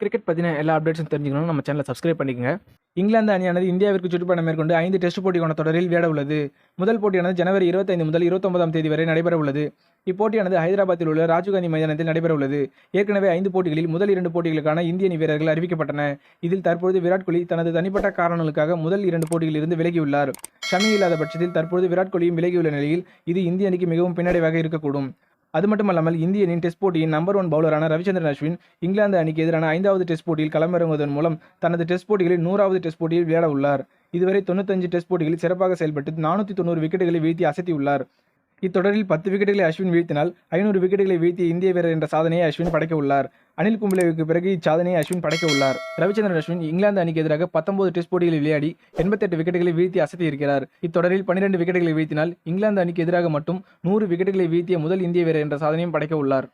Cricket பற்றின எல்லா அப்டேட்ஸும் தெரிஞ்சுக்கணும் நம்ம சேனலை சப்ஸ்கிரைப் பண்ணிக்கங்க. இங்கிலாந்து அணியானது இந்தியாவிற்கு சுற்றுப்பயணம் மேற்கொண்டு ஐந்து டெஸ்ட் போட்டிக்கான தொடரில் விளையாட உள்ளது. முதல் போட்டியானது ஜனவரி இருபத்தைந்து முதல் இருபத்தொன்பதாம் தேதி வரை நடைபெற உள்ளது. இப்போட்டியானது ஹைதராபாத்தில் உள்ள ராஜீவ்காந்தி மைதானத்தில் நடைபெற உள்ளது. ஏற்கனவே ஐந்து போட்டிகளில் முதல் இரண்டு போட்டிகளுக்கான இந்திய அணி வீரர்கள் அறிவிக்கப்பட்டன. இதில் தற்பொழுது விராட் கோலி தனது தனிப்பட்ட காரணங்களுக்காக முதல் இரண்டு போட்டிகளிலிருந்து விலகியுள்ளார். ஷமி இல்லாத பட்சத்தில் தற்பொழுது விராட் கோலியும் விலகியுள்ள நிலையில் இது இந்திய அணிக்கு மிகவும் பின்னடைவாக இருக்கக்கூடும். அது மட்டுமல்லாமல் இந்திய அணியின் டெஸ்ட் போட்டியின் நம்பர் ஒன் பவுலரான ரவிச்சந்திரன் அஸ்வின் இங்கிலாந்து அணிக்கு எதிரான ஐந்தாவது டெஸ்ட் போட்டியில் களமிறங்குவதன் மூலம் தனது டெஸ்ட் போட்டிகளில் நூறாவது டெஸ்ட் போட்டியில் விளையாட உள்ளார் இதுவரை தொண்ணூத்தஞ்சு டெஸ்ட் போட்டிகளில் சிறப்பாக செயல்பட்டு நானூற்றி தொண்ணூறு விக்கெட்டுகளை வீழ்த்தி அசத்தியுள்ளார். இத்தொடரில் பத்து விக்கெட்டுகளை அஸ்வின் வீழ்த்தினால் ஐநூறு விக்கெட்டுகளை வீழ்த்திய இந்திய வீரர் என்ற சாதனையை அஸ்வின் படைக்க உள்ளார். அனில் கும்ப்ளேவுக்கு பிறகு இச்சாதனையை அஸ்வின் படைக்க உள்ளார். ரவிச்சந்திரன் அஸ்வின் இங்கிலாந்து அணிக்கு எதிராக பத்தொன்பது டெஸ்ட் போட்டிகளில் விளையாடி எண்பத்தெட்டு விக்கெட்டுகளை வீழ்த்தி அசத்தியிருக்கிறார் இத்தொடரில் பன்னிரண்டு விக்கெட்டுகளை வீழ்த்தினால் இங்கிலாந்து அணிக்கு எதிராக மட்டும் நூறு விக்கெட்டுகளை வீழ்த்திய முதல் இந்திய வீரர் என்ற சாதனையும் படைக்க உள்ளார்.